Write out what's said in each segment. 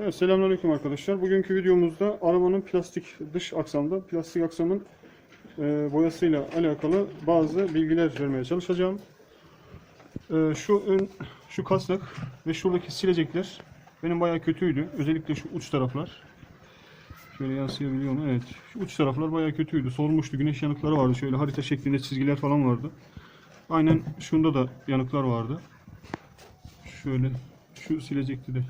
Evet, selamünaleyküm arkadaşlar. Bugünkü videomuzda arabanın plastik dış aksamda plastik aksamın e, boyasıyla alakalı bazı bilgiler vermeye çalışacağım. E, şu ön şu kasnak ve şuradaki silecekler benim bayağı kötüydü. Özellikle şu uç taraflar. Şöyle yansıyabiliyor mu? Evet. Şu uç taraflar bayağı kötüydü. Solmuştu. Güneş yanıkları vardı. Şöyle harita şeklinde çizgiler falan vardı. Aynen şunda da yanıklar vardı. Şöyle şu silecekti de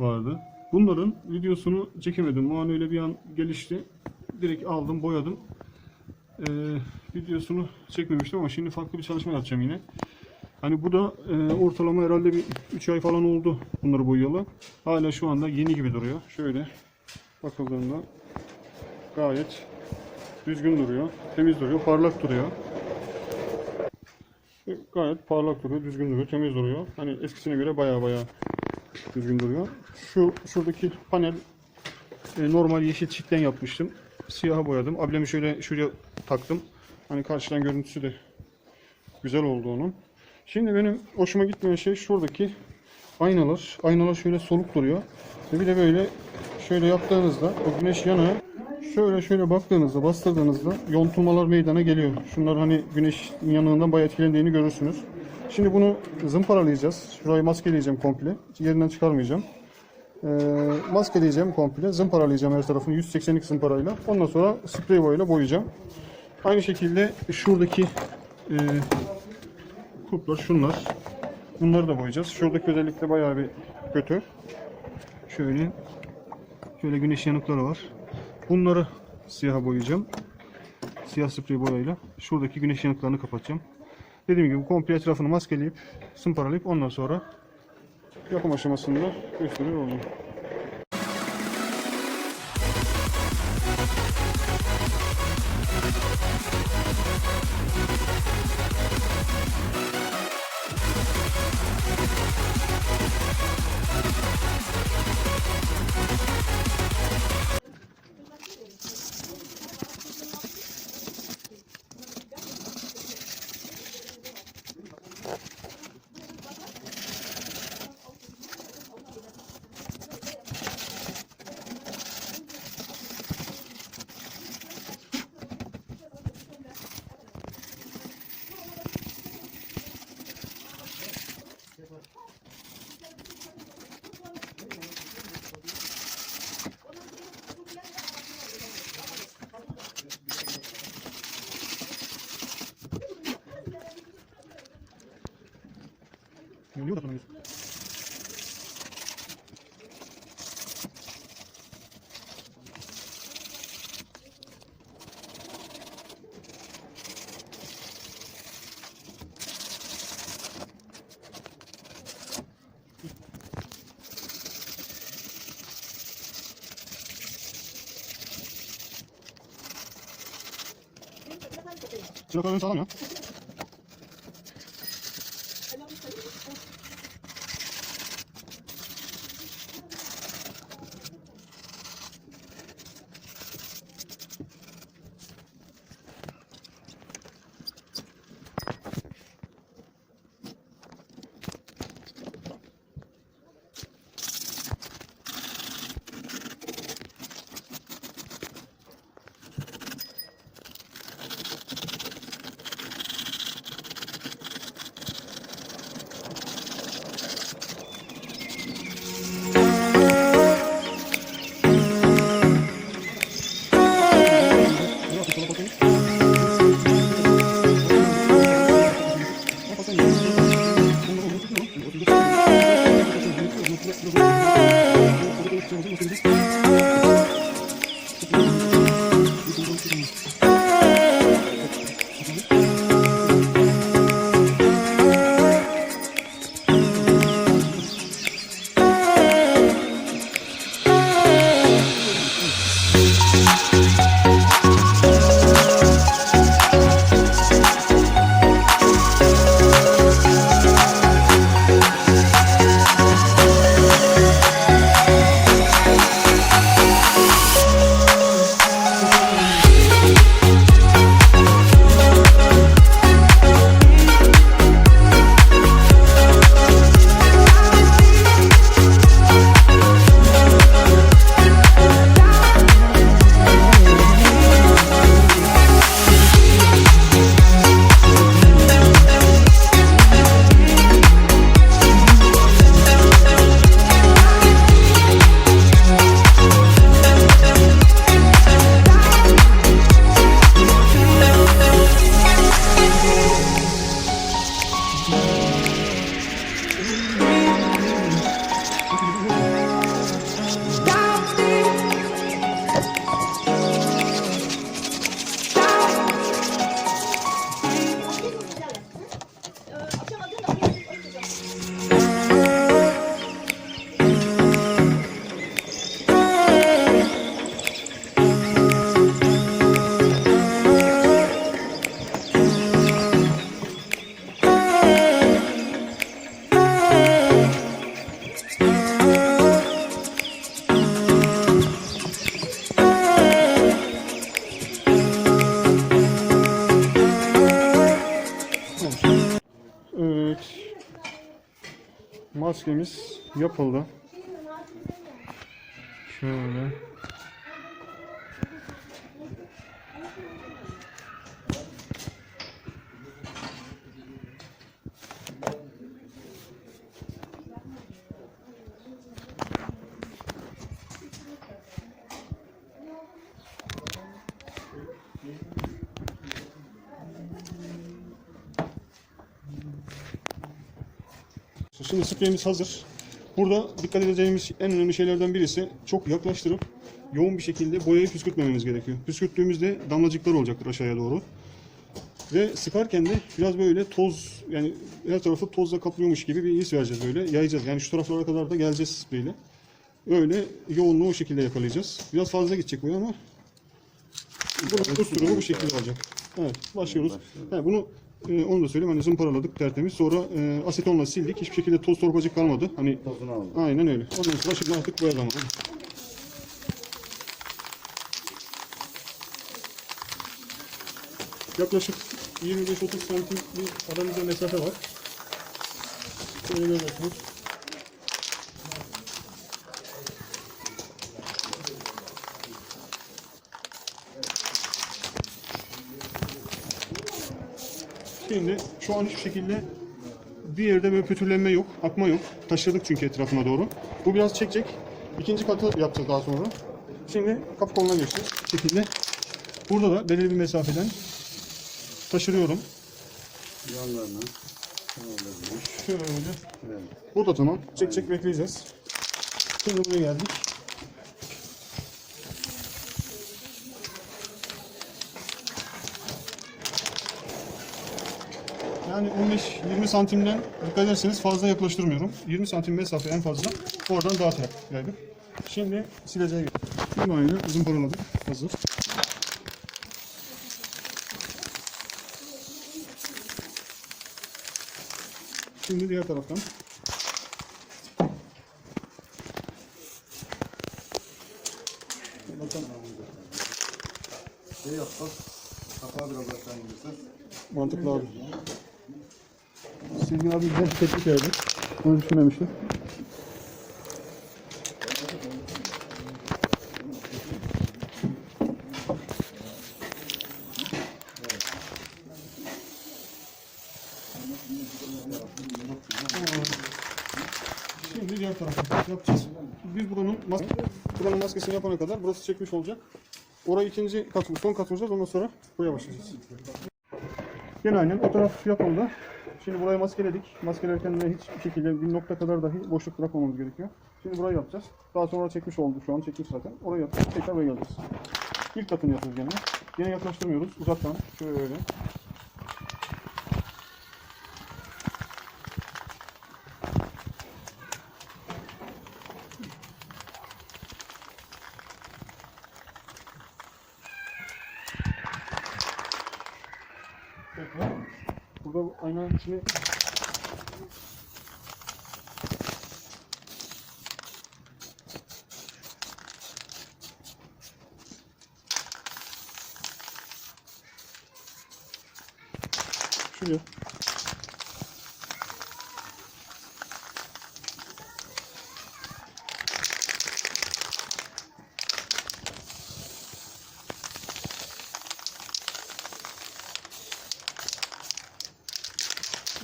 vardı. Bunların videosunu çekemedim. O öyle bir an gelişti. Direkt aldım, boyadım. Ee, videosunu çekmemiştim ama şimdi farklı bir çalışma yapacağım yine. Hani bu da e, ortalama herhalde bir 3 ay falan oldu bunları boyayalı. Hala şu anda yeni gibi duruyor. Şöyle bakıldığında gayet düzgün duruyor, temiz duruyor, parlak duruyor. Gayet parlak duruyor, düzgün duruyor, temiz duruyor. Hani eskisine göre baya baya düzgün duruyor. Şu şuradaki panel e, normal yeşil çitten yapmıştım. Siyaha boyadım. Ablemi şöyle şuraya taktım. Hani karşıdan görüntüsü de güzel oldu onun. Şimdi benim hoşuma gitmeyen şey şuradaki aynalar. Aynalar şöyle soluk duruyor. Ve bir de böyle şöyle yaptığınızda o güneş yanığı şöyle şöyle baktığınızda bastırdığınızda yontulmalar meydana geliyor. Şunlar hani güneş yanığından bayağı etkilendiğini görürsünüz. Şimdi bunu zımparalayacağız. Şurayı maskeleyeceğim komple. Yerinden çıkarmayacağım. Ee, maskeleyeceğim komple. Zımparalayacağım her tarafını 180'lik zımparayla. Ondan sonra sprey boyayla boyayacağım. Aynı şekilde şuradaki e, kuplar şunlar. Bunları da boyayacağız. Şuradaki özellikle bayağı bir kötü. Şöyle şöyle güneş yanıkları var. Bunları siyaha boyayacağım. Siyah sprey boyayla. Şuradaki güneş yanıklarını kapatacağım. Dediğim gibi komple etrafını maskeleyip sımparalayıp ondan sonra yapım aşamasında gösterir olacağım. 有溜达的意思。知道高人啥大名？Música maskemiz yapıldı. Şöyle. Şimdi spreyimiz hazır. Burada dikkat edeceğimiz en önemli şeylerden birisi çok yaklaştırıp yoğun bir şekilde boyayı püskürtmememiz gerekiyor. Püskürttüğümüzde damlacıklar olacaktır aşağıya doğru. Ve sıkarken de biraz böyle toz yani her tarafı tozla kaplıyormuş gibi bir his vereceğiz böyle. Yayacağız. Yani şu taraflara kadar da geleceğiz spreyle. Öyle yoğunluğu o şekilde yakalayacağız. Biraz fazla gidecek bu ama bunun kusturumu bu şekilde olacak. Evet başlıyoruz. Ha, bunu e, onu da söyleyeyim hani zımparaladık tertemiz. Sonra e, asetonla sildik. Hiçbir şekilde toz torbacık kalmadı. Hani Tozunu aldı. aynen öyle. Ondan sonra şimdi artık boya zamanı. Yaklaşık 25-30 santim bir aramızda mesafe var. Şöyle görüyorsunuz. Şimdi şu an hiçbir şekilde bir yerde böyle pütürlenme yok, akma yok. Taşıdık çünkü etrafına doğru. Bu biraz çekecek. İkinci katı yapacağız daha sonra. Şimdi kapı koluna geçeceğiz. Bu şekilde. Burada da belirli bir mesafeden taşırıyorum. Yanlarına. Şöyle. Evet. Bu da tamam. Çek çek bekleyeceğiz. Şimdi buraya geldik. Yani 15-20 santimden dikkat ederseniz fazla yaklaştırmıyorum. 20 santim mesafe en fazla. Oradan dağıtarak yaydık. Şimdi sileceğe geçelim. Şimdi aynı zımparaladık. Hazır. Şimdi diğer taraftan. Bakalım. Şey yapsak. Kapağı biraz aşağı indirsek. Mantıklı abi. Silgin abi güzel bir teklif verdi. Onu düşünmemiştim. Şimdi diğer tarafı yapacağız. Biz buranın, mas buranın maskesini yapana kadar burası çekmiş olacak. Orayı ikinci kat, son kat vuracağız. Ondan sonra buraya başlayacağız. Yine aynen o taraf yapıldı. Şimdi burayı maskeledik. Maskelerken de hiçbir şekilde bir nokta kadar dahi boşluk bırakmamamız gerekiyor. Şimdi burayı yapacağız. Daha sonra çekmiş oldu şu an çekmiş zaten. Orayı yapacağız. Tekrar buraya geleceğiz. İlk katını yapıyoruz gene. Yine yaklaştırmıyoruz. Uzaktan. Şöyle. Tekrar. Bu aynanın içine Şuraya.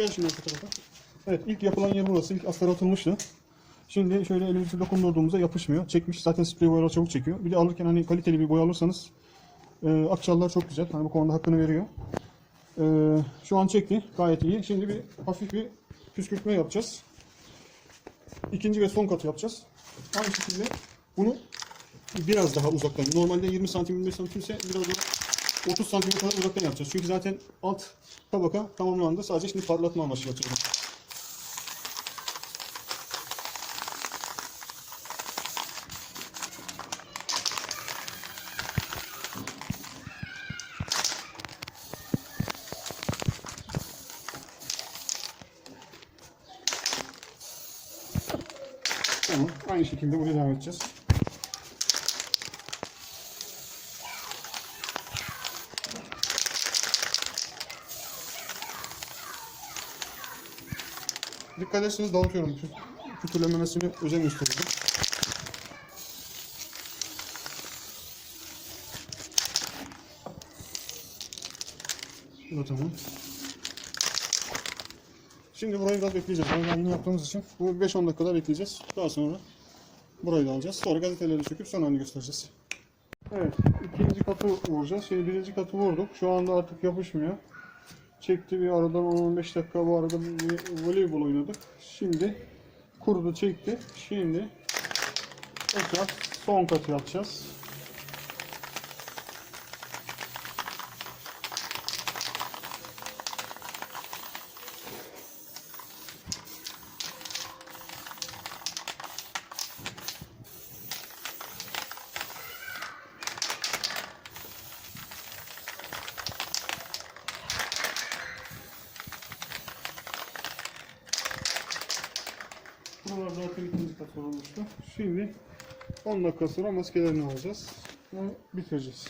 Gel şimdi arka tarafa. Evet ilk yapılan yer burası. İlk astar atılmıştı. Şimdi şöyle elimizi dokundurduğumuzda yapışmıyor. Çekmiş zaten sprey boyalar çabuk çekiyor. Bir de alırken hani kaliteli bir boya alırsanız e, akçalılar çok güzel. Hani bu konuda hakkını veriyor. E, şu an çekti. Gayet iyi. Şimdi bir hafif bir püskürtme yapacağız. İkinci ve son katı yapacağız. Aynı şekilde bunu biraz daha uzaktan. Normalde 20 santim 25 santim ise biraz daha 30 santim kadar uzaktan yapacağız. Çünkü zaten alt tabaka tamamlandı. Sadece şimdi parlatma amaçlı yapacağız. Tamam. Aynı şekilde buraya devam edeceğiz. Dikkat ederseniz dağıtıyorum. Pütürlememesine özen göstereceğim. Bu tamam. Şimdi burayı biraz bekleyeceğiz. Boyamını yaptığımız için bu 5-10 dakikada bekleyeceğiz. Daha sonra burayı da alacağız. Sonra gazeteleri söküp son halini göstereceğiz. Evet, ikinci katı vuracağız. Şimdi birinci katı vurduk. Şu anda artık yapışmıyor. Çekti bir aradan 10-15 dakika bu arada bir voleybol oynadık. Şimdi kurudu çekti. Şimdi tekrar son katı yapacağız. Buralar zaten ikinci kat olmuştu. Şimdi 10 dakika sonra maskelerini alacağız. Ve bitireceğiz.